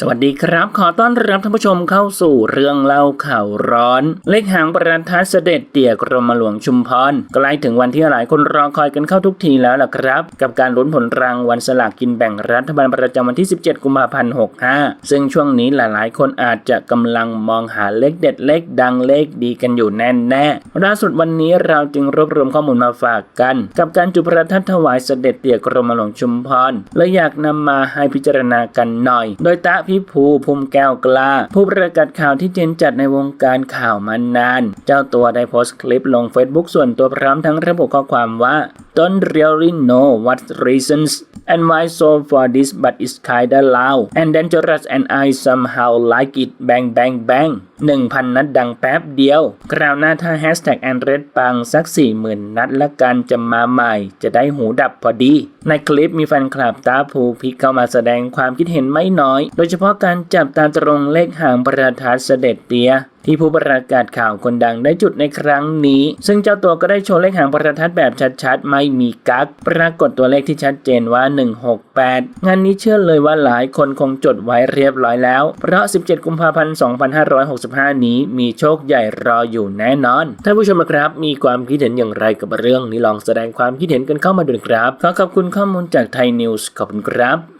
สวัสดีครับ ขอต้อนรับท่านผู้ชมเข้าสู่เรื่องเล่าข่าวร้อน เลขหางประทัดเสด็จเตี่ยกรมหลวงชุมพรใกล้ถึงวันที่หลายคนรอคอยกันเข้าทุกทีแล้วล่ะครับ กับการลุ้นผลรางวัลสลากกินแบ่งรัฐบาลประจำวันที่ 17 กุมภาพันธ์ 65 ซึ่งช่วงนี้หลายๆ คนอาจจะกำลังมองหาเลขเด็ดเลขดังเลขดีกันอยู่แน่แน่ๆล่าสุดวันนี้เราจึงรวบรวมข้อมูลมาฝากกัน กับการจุดประทัดถวายเสด็จเตี่ยกรมหลวงชุมพรและอยากนำมาให้พิจารณากันหน่อย โดยตะพิภูภูมิแก้วกล้า ผู้ประกาศข่าวที่เจนจัดในวงการข่าวมานาน เจ้าตัวได้โพสต์คลิปลง Facebook ส่วนตัวพร้อมทั้งระบุข้อความว่า don't really know what reasons and why so for this but it's kinda loud and dangerous and I somehow like it bang bang bang 1,000 นัดดังแป๊บเดียว คราวหน้าถ้าแฮชแท็กแอนเรดปังสัก 40,000 นัดละกันจะมาใหม่ จะได้หูดับพอดี ในคลิปมีแฟนคลับตาภูพิกเข้ามาแสดงความคิดเห็นไม่น้อย โดยเฉพาะการจับตาตรงเลขหางประทัดเสด็จเตีย ที่ผู้ประกาศข่าวคนดังได้จุดในครั้งนี้ ซึ่งเจ้าตัวก็ได้โชว์เลขหางประทัดแบบชัดๆ ไม่มีกักปรากฏตัวเลขที่ชัดเจนว่า 168 งานนี้เชื่อเลยว่าหลายคนคงจดไว้เรียบร้อยแล้ว เพราะ 17 กุมภาพันธ์ 2565 นี้มีโชคใหญ่รออยู่แน่นอน ท่านผู้ชมครับ มีความคิดเห็นอย่างไรกับเรื่องนี้ลองแสดงความคิดเห็นกันเข้ามาดูนะครับ ขอขอบคุณข้อมูลจากไทยนิวส์ขอบคุณครับ